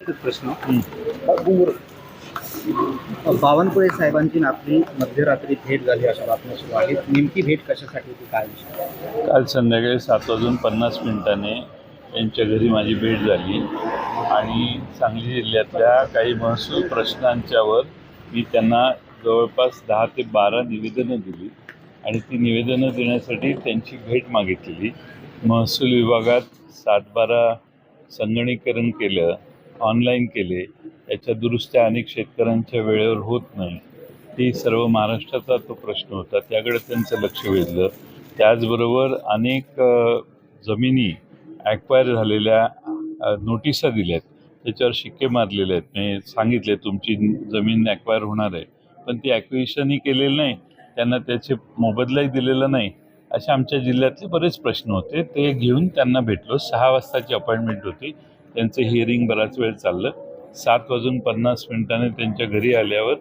प्रश्न. बावनकुळे साहेबांची आपली मध्यरात्री भेट झाली अशा बातम्या सुरू आहेत. नेमकी भेट कशासाठी होती? काय विषय? काल संध्याकाळी सात वाजून पन्नास मिनिटाने यांच्या घरी माझी भेट झाली आणि सांगली जिल्ह्यातल्या काही महसूल प्रश्नांच्यावर मी त्यांना जवळपास दहा ते बारा निवेदनं दिली आणि ती निवेदनं देण्यासाठी त्यांची भेट मागितलेली. महसूल विभागात सातबारा संगणीकरण केलं. ऑनलाईन केले याच्या दुरुस्त्या अनेक शेतकऱ्यांच्या वेळेवर होत नाही. ती सर्व महाराष्ट्राचा तो प्रश्न होता. त्याकडे त्यांचं लक्ष वेधलं. त्याचबरोबर अनेक जमिनी ॲक्वायर झालेल्या नोटिसा दिल्यात. त्याच्यावर शिक्के मारलेले आहेत. मी सांगितले तुमची जमीन ॲक्वायर होणार आहे. पण ती ॲक्विशनही केलेलं नाही. त्यांना त्याचे मोबदलाही दिलेला नाही. असे आमच्या जिल्ह्यातले बरेच प्रश्न होते. ते घेऊन त्यांना भेटलो. सहा वाजताची अपॉइंटमेंट होती. त्यांचं हिअरिंग बराच वेळ चाललं. सात वाजून पन्नास मिनिटाने त्यांच्या घरी आल्यावर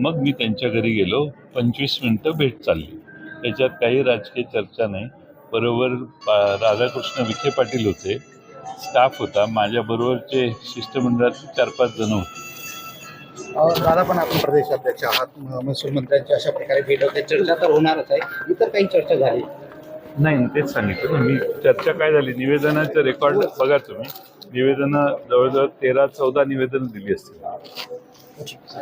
मग मी त्यांच्या घरी गेलो. पंचवीस मिनटं भेट चालली. त्याच्यात काही राजकीय चर्चा नाही. बरोबर पा- राधाकृष्ण विखे पाटील होते. स्टाफ होता. माझ्याबरोबरचे शिष्टमंडळातले चार पाच जण होते. दादा पण आपण प्रदेशाध्यक्ष आहात. म- महसूल मंत्र्यांची अशा प्रकारे भेट होते. चर्चा तर होणारच आहे. इतर काही चर्चा झाली? नाही तेच सांगितलं ना. मी चर्चा काय झाली? निवेदनाचं रेकॉर्ड बघा तुम्ही. निवेदनं जवळजवळ तेरा चौदा निवेदनं दिली असतील.